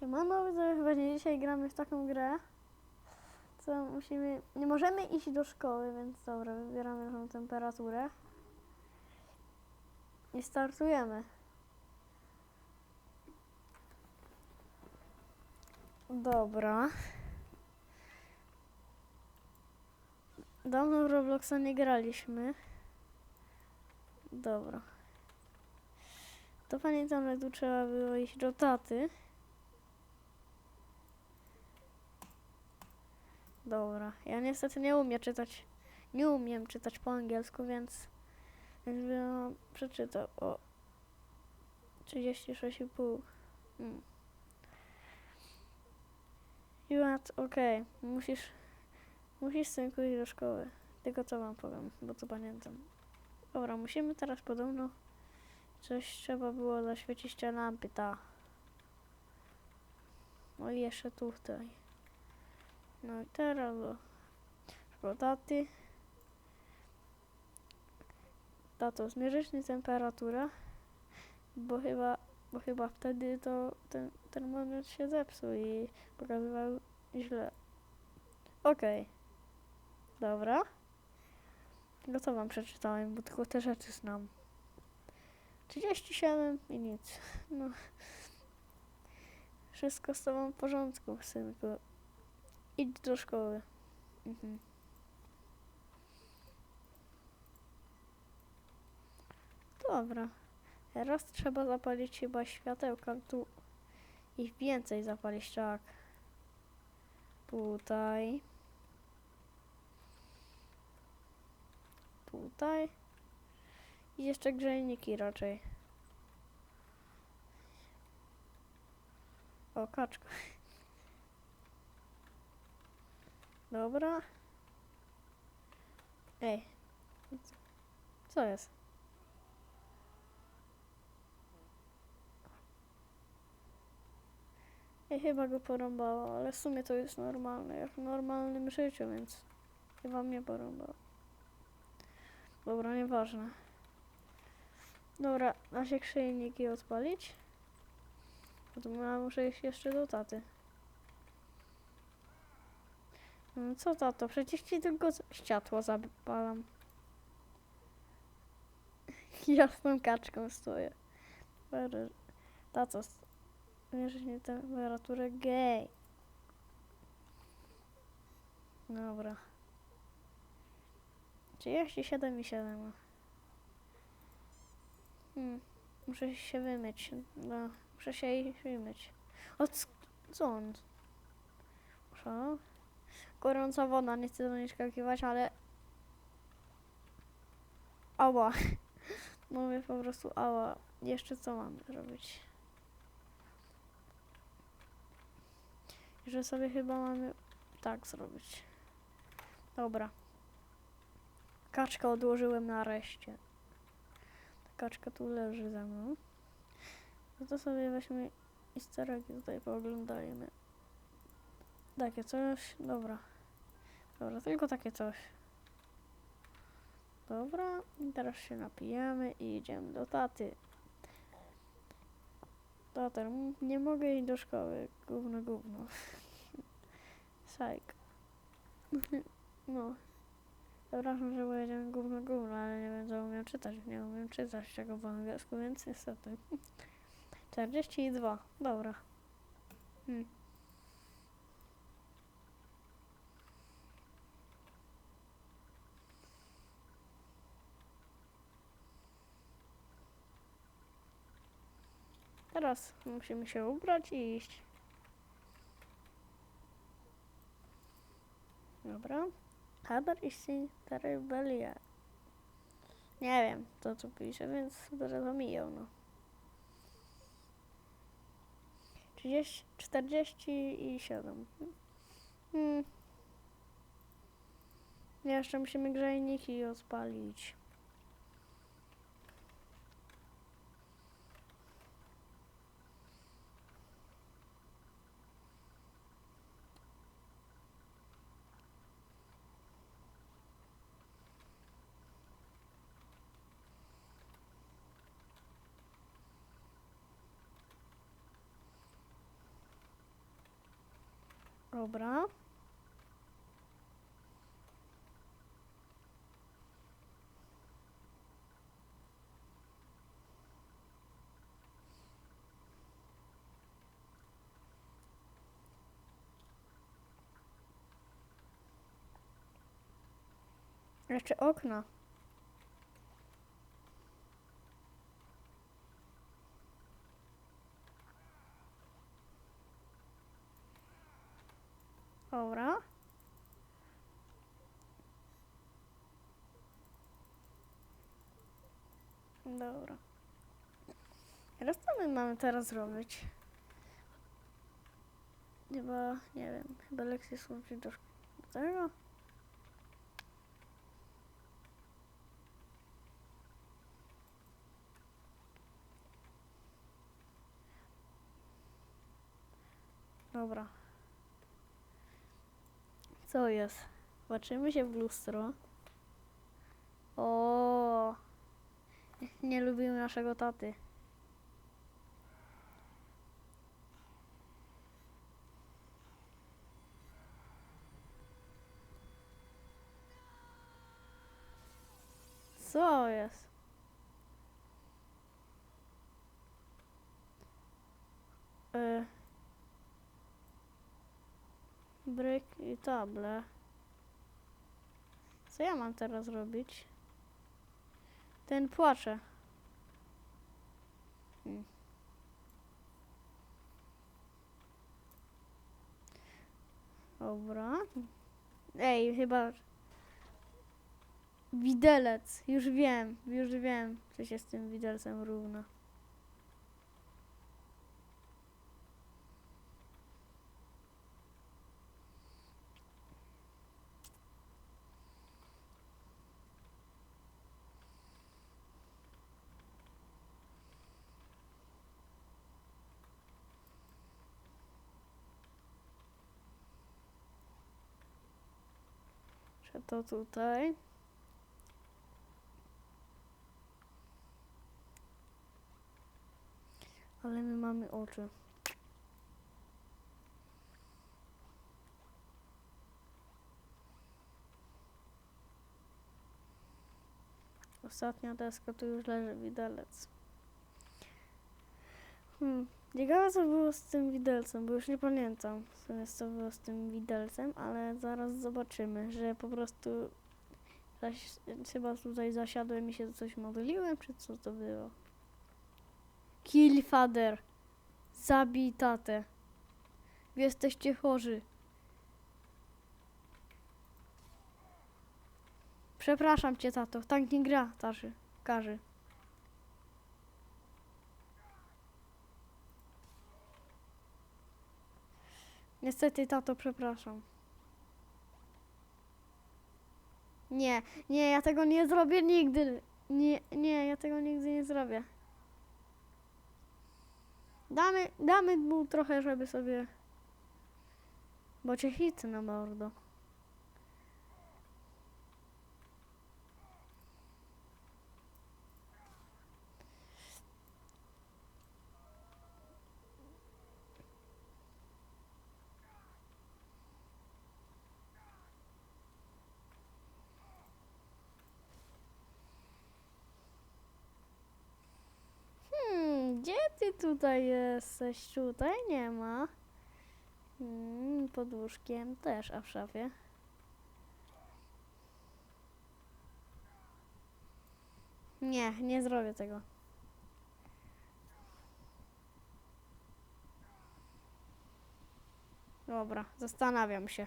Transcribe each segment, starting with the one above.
Siemano, widzowie, chyba nie dzisiaj gramy w taką grę. Co musimy... Nie możemy iść do szkoły, więc dobra, wybieramy naszą temperaturę. I startujemy. Dobra. Dawno w Robloxa nie graliśmy. Dobra. To pamiętam, że tu trzeba było iść do taty. Dobra, ja niestety nie umiem czytać, nie umiem czytać po angielsku, więc, więc bym przeczytał o 36,5. Hmm. Juat, okej, musisz, musisz synku iść do szkoły. Tylko co wam powiem, bo to pamiętam. Dobra, musimy teraz podobno coś trzeba było zaświecić te lampy, ta. No i jeszcze tutaj. No do do taty. Tato, zmierzysz mi temperaturę? Bo chyba, bo chyba wtedy to ten termometr się zepsuł i pokazywał źle. Okej. Dobra. No to wam przeczytałem, bo tylko te rzeczy znam. 37 i nic. No. Wszystko z tobą w porządku, synku. Idź do szkoły. Mhm. Dobra. Teraz trzeba zapalić chyba światełka tu i więcej zapalić, tak. Tutaj. Tutaj. I jeszcze grzejniki raczej. O, kaczka. Dobra. Ej. Co jest? Ej, chyba go porąbało, ale w sumie to jest normalne, jak w normalnym życiu, więc chyba mnie porąbało. Dobra, nieważne. Dobra, da się krzyjniki odpalić? Potem ja muszę iść jeszcze do taty. No co tato, przecież ci tylko światło zapalam. Ja z tą kaczką stoję. Dobra, Tato, s- mierzysz mi temperaturę gej. Dobra. 37 i 7. Hmm. Muszę się wymyć. No, muszę się wymyć. O, c- co on? Co? Gorąca woda, nie chcę do niej skakiwać, ale... Ała. Mówię po prostu ała. Jeszcze co mam zrobić? Że sobie chyba mamy tak zrobić. Dobra. Kaczkę odłożyłem nareszcie. Kaczka tu leży ze mną. No to sobie weźmy i tutaj pooglądajmy. Takie coś, dobra. Dobra, tylko takie coś. Dobra, teraz się napijamy i idziemy do taty. Tater, nie mogę iść do szkoły. Gówno, gówno. Sajk. No. Przepraszam, że powiedziałem gówno, gówno, ale nie będę umiał czytać. Nie umiem czytać tego po angielsku, więc niestety. 42. Dobra. Hmm. Teraz musimy się ubrać i iść. Dobra. Haber iści terybelia. Nie wiem, co tu pisze, więc zrozumiał, no. 30, 47. Hmm. Jeszcze musimy grzejniki odpalić. Dobra. Jeszcze okna. Dobra. Dobra. Teraz co my mamy teraz zrobić? Chyba, nie wiem, chyba lekcje szkoły. Do tego? Dobra. Co jest? Patrzymy się w lustro. O, nie lubimy naszego taty. Co jest? Y Bryk i table. Co ja mam teraz robić? Ten płacze. Hmm. Dobra. Ej, chyba... Widelec. Już wiem, już wiem, co się z tym widelcem równa. Że to tutaj. Ale my mamy oczy. Ostatnia deska, tu już leży widelec. Hmm. Ciekawe co było z tym widelcem, bo już nie pamiętam w sumie co było z tym widelcem, ale zaraz zobaczymy, że po prostu zaś, chyba tutaj zasiadłem i się coś modliłem, czy co to było? Kill father. Zabij tatę. Jesteście chorzy. Przepraszam cię, tato. Tak nie gra, tarzy. Karzy. Niestety, tato, przepraszam. Nie, nie, ja tego nie zrobię nigdy. Nie, nie, ja tego nigdy nie zrobię. Damy, damy mu trochę, żeby sobie... Bo cię hit na mordo. Hmm, gdzie ty tutaj jesteś? Tutaj nie ma. Hmm, pod łóżkiem też, a w szafie? Nie, nie zrobię tego. Dobra, zastanawiam się.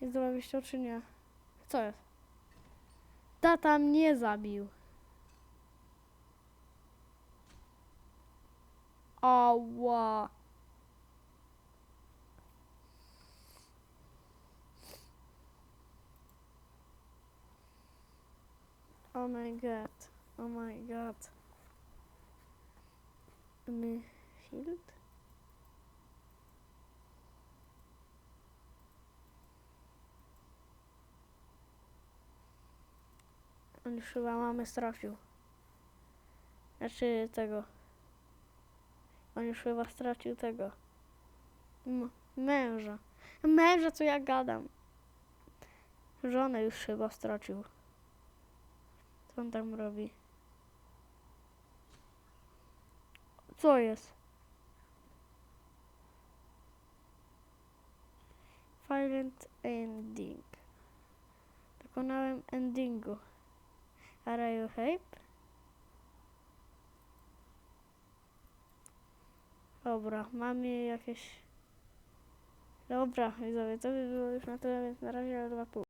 Jest zrobić to czy nie? Co jest? Tata mnie zabił. Ała. Oh my god. Oh my god. My shield? On już chyba mamy stracił. Znaczy tego. On już chyba stracił tego. Męża. Męża, co ja gadam. Żonę już chyba stracił. Co on tam robi? Co jest? Silent ending. Dokonałem endingu. Are you hype? Dobra, mamy jakieś... Dobra, widzowie, to by było już na tyle, więc na razie 2,5.